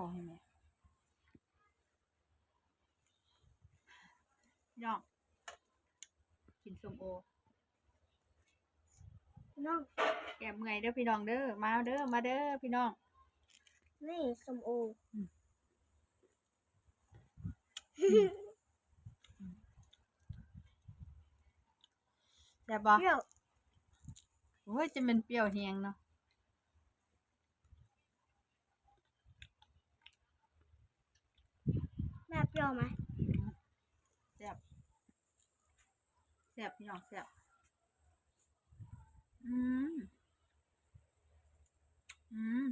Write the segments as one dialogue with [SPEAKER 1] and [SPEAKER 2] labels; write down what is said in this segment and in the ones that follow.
[SPEAKER 1] าให้แม่พี่น้องกินส้มโอ
[SPEAKER 2] น้อง
[SPEAKER 1] แก้เมื่อยเด้อพี่น้องเด้อมาเด้อมาเด้อพี่น้อง
[SPEAKER 2] นี่ส้มโอ
[SPEAKER 1] แซ่บบ่
[SPEAKER 2] เปรี้ยว
[SPEAKER 1] โอ้ยจะเป็นเปรี้ยวแฮงเนาะ
[SPEAKER 2] แม่เปรี้ยวไหม
[SPEAKER 1] แซ่บแซ่บพี่น้องแซ่บอืมอืม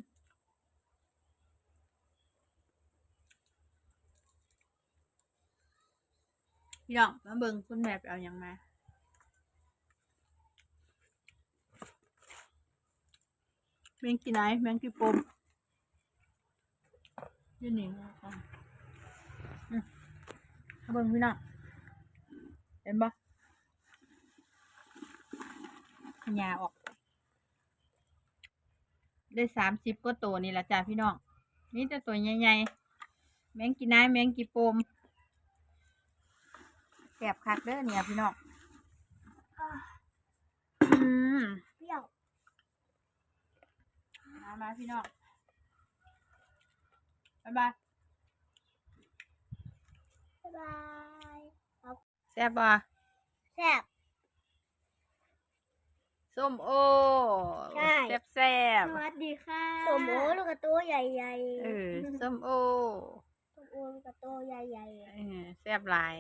[SPEAKER 1] พี่น้องมาเบิ่งคุณแม่ไปเอาหยังมาแมงกี่ไหนแมงกี่ปมยืนนี่มาก่อนอืมเอา เบิ่งพี่น้องเห็นปะขยาออก ได้สามสิบก็ตัวนี่แหละจ้าพี่น้องนี่แต่ตัวใหญ่ๆ แมงกี่นายแมงกี่ปมแสบคักเด้อเนี่ยพี่น้อง
[SPEAKER 2] อ่า
[SPEAKER 1] อืม
[SPEAKER 2] เปรี้ยว
[SPEAKER 1] มามาพี่น้องบ๊ายบาย
[SPEAKER 2] บ๊ายบาย
[SPEAKER 1] แซ่บบ่
[SPEAKER 2] แซ่บ
[SPEAKER 1] ส้มโอ
[SPEAKER 2] ใช่
[SPEAKER 1] แซ่บแซ่บ
[SPEAKER 2] สวัสดีค่ะส้มโอลูกกระตัวใหญ่ๆ
[SPEAKER 1] เออส้มโอ
[SPEAKER 2] ส้มโอลูกกระตัวใหญ่
[SPEAKER 1] เออแซ่บหลาย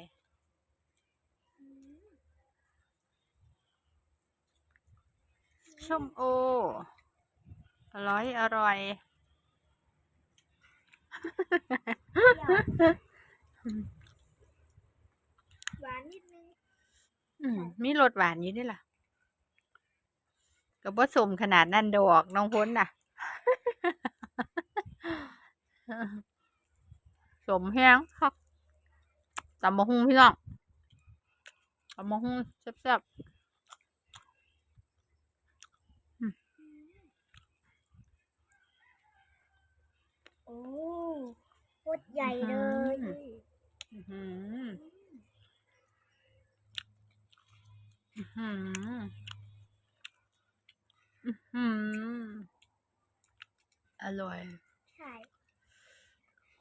[SPEAKER 1] ส้มโอ อร่อยอร่อย
[SPEAKER 2] ๆเปรี้ยวหวานนิดนึง
[SPEAKER 1] อืมมีรสหวานอยู่ด้วยล่ะกับว่าสมขนาดนั้นดอกน้องพ้นน่ะ สมแห้งครับตำมะฮุ่งพี่น้องตำมะฮุ่งแซ่บ
[SPEAKER 2] โอ้โคตรใหญ่เลย
[SPEAKER 1] ๆอื้อหือ อื้อหืออื้อหืออร่อย
[SPEAKER 2] ใช่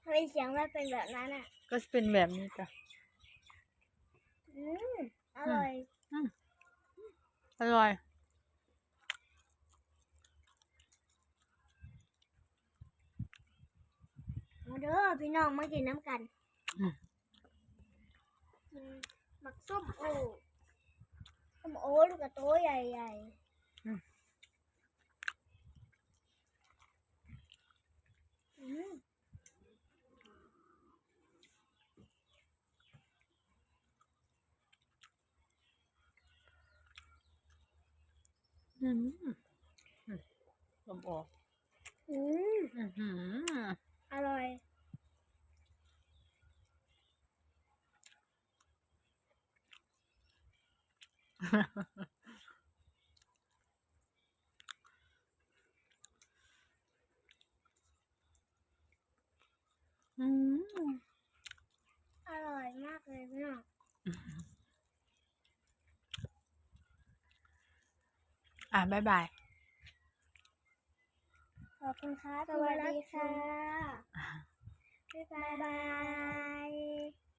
[SPEAKER 2] ทำไมเสียงมันเป็นแบบนั้นอะ
[SPEAKER 1] ก็จะเป็นแบบนี้จ้ะ
[SPEAKER 2] อืมอร่อย
[SPEAKER 1] อร่อย
[SPEAKER 2] มาเด้อพี่น้องมากินน้ำกัน
[SPEAKER 1] อืม
[SPEAKER 2] กินหมักส้มโอ ส้มโอลูกกระโตใหญ่ๆอืม
[SPEAKER 1] อืมอืมส้มโอ
[SPEAKER 2] อืม
[SPEAKER 1] อื้อหือ
[SPEAKER 2] อร่อย
[SPEAKER 1] อืม
[SPEAKER 2] อร่อยมากเลยพี่น้อง
[SPEAKER 1] อะบ๊ายบาย
[SPEAKER 2] ขอบคุณครับสวัสดีค่ะ บ๊ายบาย